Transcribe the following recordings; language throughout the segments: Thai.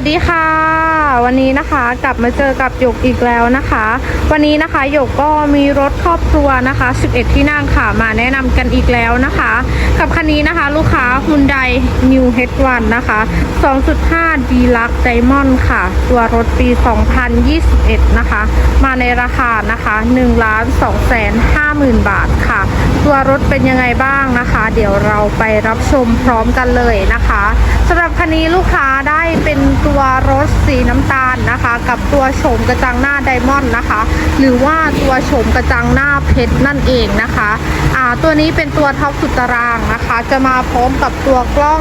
วัสดีค่ะ วันนี้นะคะกลับมาเจอกับหยกอีกแล้วนะคะ วันนี้นะคะหยกก็มีรถครอบครัวนะคะ 11 ที่นั่งค่ะมาแนะนำกันอีกแล้วนะคะ กับคันนี้นะคะลูกค้า Hyundai New H1 นะคะ 2.5 Deluxe Diamond ค่ะ ตัวรถปี 2021 นะคะ มาในราคานะคะ1ล้าน2แสน5หมื่นบาทค่ะ ตัวรถเป็นยังไงบ้างนะคะ เดี๋ยวเราไปรับชมพร้อมกันเลยนะคะสำหรับคันนี้ลูกค้าได้เป็นตัวรถสีน้ำตาลนะคะ กับตัวโฉมกระจังหน้าไดมอนด์นะคะ หรือว่าตัวโฉมกระจังหน้าเพชรนั่นเองนะคะอ่าตัวนี้เป็นตัวท็อปสุดตารางนะคะ จะมาพร้อมกับตัวกล้อง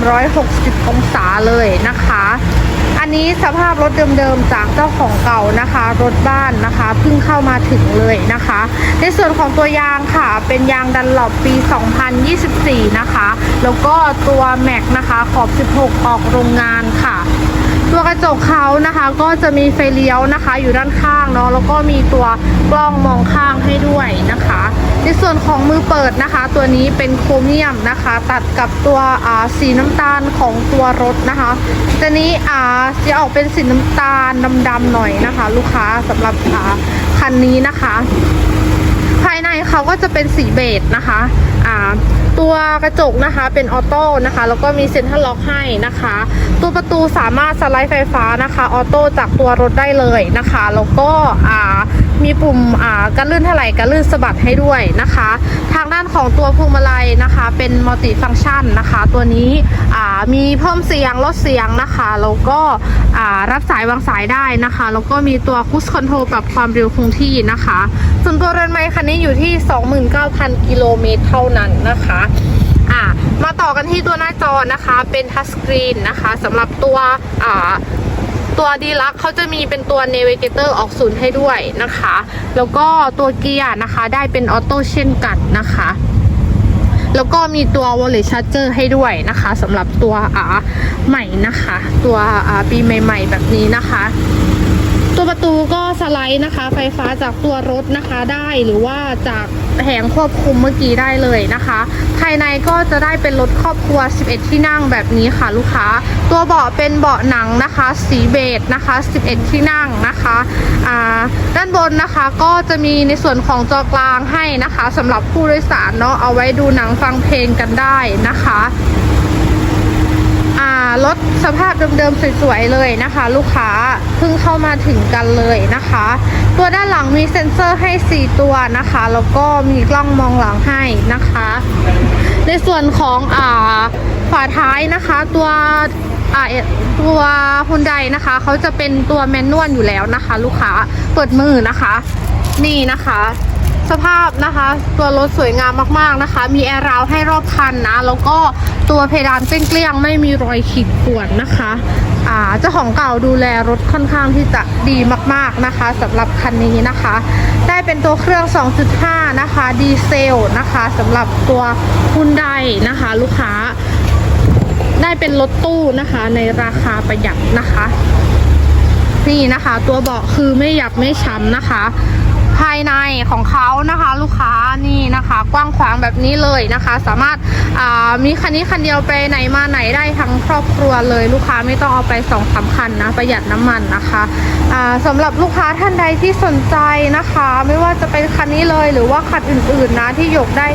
360 องศาเลยนะคะอันนี้สภาพรถเดิมๆจากเจ้าของเก่านะคะ รถบ้านนะคะเพิ่งเข้ามาถึงเลยนะคะ ในส่วนของตัวยางค่ะ เป็นยางดันหลบปี 2024 นะคะ แล้วก็ตัวแม็กนะคะ ขอบ 16 ออกโรงงานค่ะ ตัวกระจกเขานะคะก็จะมีไฟเลี้ยวนะคะ อยู่ด้านข้างเนาะแล้วก็มีตัวกล้องมองข้างให้ด้วยนะคะ ในส่วนของมือเปิดนะคะ ตัวนี้เป็นโครเมียมนะคะ ตัดกับตัวอ่าสีน้ำตาลของตัวรถนะคะตัวนี้อ่าจะออกเป็นสีน้ำตาลดำๆหน่อยนะคะ ลูกค้าสำหรับอ่าคันนี้นะคะ ภายในเขาก็จะเป็นสีเบจนะคะอ่า ตัวกระจกนะคะเป็นออโต้นะคะ แล้วก็มีเซ็นทรัลล็อกให้นะคะ ตัวประตูสามารถสไลด์ไฟฟ้านะคะออโต้จากตัวรถได้เลยนะคะ แล้วก็อ่า มีปุ่มอ่ากันลื่นเท่าไหร่กันลื่นสะบัดให้ด้วยนะคะ ทางด้านของตัวพวงมาลัยนะคะ เป็นมัลติฟัง c t ชันนะคะ ตัวนี้อ่ามีเพิ่มเสียงลดเสียงนะคะแล้วก็อ่ารับสายวางสายได้นะคะแล้วก็มีตัวคุชคอนโทรลปรับความเร็วคงที่นะคะ ส่วนตัวเรือนไม้คันนี้อยู่ที่ 29,000 กิโลเมตรเท่านั้นนะคะอ่ามาต่อกันที่ตัวหน้าจอนะคะเป็นทัชสกรีนนะคะสำหรับตัวอ่า ตัวดีลักเขาจะมีเป็นตัว Navigator ออกศูนย์ให้ด้วยนะคะ แล้วก็ตัวเกียร์นะคะได้เป็นออโต้เช่นกันนะคะ แล้วก็มีตัว wallet charger ให้ด้วยนะคะสำหรับตัวอ่าใหม่นะคะ ตัวอ่าปีใหม่ ๆ แบบนี้นะคะ ไลด์นะคะ ไฟฟ้าจากตัวรถนะคะได้หรือว่าจากแผงควบคุมเมื่อกี้ได้เลยนะคะ ภายในก็จะได้เป็นรถครอบครัว 11 ที่นั่งแบบนี้ค่ะลูกค้า ตัวเบาะเป็นเบาะหนังนะคะ สีเบจนะคะ 11 ที่นั่งนะคะอ่าด้านบนนะคะก็จะมีในส่วนของจอกลางให้นะคะสำหรับผู้โดยสารเนาะเอาไว้ดูหนังฟังเพลงกันได้นะคะ รถสภาพเดิมๆสวยๆเลยนะคะ ลูกค้าเพิ่งเข้ามาถึงกันเลยนะคะ ตัวด้านหลังมีเซ็นเซอร์ให้ 4 ตัวนะคะแล้วก็มีกล้องมองหลังให้นะคะ ในส่วนของอ่าฝาท้ายนะคะตัวอ่าตัวฮุนไดนะคะเขาจะเป็นตัวแมนนวลอยู่แล้วนะคะ ลูกค้าเปิดมือนะคะ นี่นะคะ สภาพนะคะ ตัวรถสวยงามมากๆนะคะ มีแอร์ราวให้รอบคันนะ แล้วก็ตัวเพดานเกลี้ยงไม่มีรอยขีดข่วนนะคะอ่าเจ้าของเก่าดูแลรถค่อนข้างที่จะดีมากๆนะคะสำหรับคันนี้นะคะ ได้เป็นตัวเครื่อง 2.5 นะคะดีเซลนะคะสำหรับตัวคุณไดนะคะ ลูกค้า ได้เป็นรถตู้นะคะ ในราคาประหยัดนะคะ นี่นะคะ ตัวเบาะคือไม่หยับไม่ช้ำนะคะ ภายในของเขานะคะ ลูกค้านี่นะคะ กว้างขวางแบบนี้เลยนะคะ สามารถมีคันนี้คันเดียวไปไหนมาไหนได้ทั้งครอบครัวเลย ลูกค้าไม่ต้องเอาไปสองสามคันนะประหยัดน้ำมันนะคะอ่าสำหรับลูกค้าท่านใดที่สนใจนะคะ ไม่ว่าจะเป็นคันนี้เลยหรือว่าคันอื่นๆนะที่หยกได้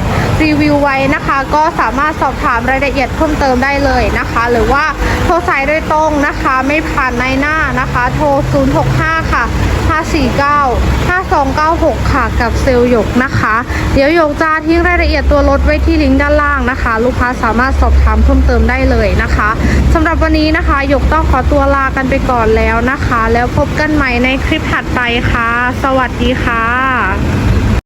รีวิวไว้นะคะ ก็สามารถสอบถามรายละเอียดเพิ่มเติมได้เลยนะคะ หรือว่าโทรสายโดยตรงนะคะ ไม่ผ่านในหน้านะคะ โทร 065 ค่ะ 549 296 ค่ะกับเซลล์หยกนะคะ เดี๋ยวหยกจะทิ้งรายละเอียดตัวรถไว้ที่ลิงก์ด้านล่างนะคะ ลูกค้าสามารถสอบถามเพิ่มเติมได้เลยนะคะสำหรับวันนี้นะคะ หยกต้องขอตัวลากันไปก่อนแล้วนะคะ แล้วพบกันใหม่ในคลิปถัดไปค่ะ สวัสดีค่ะ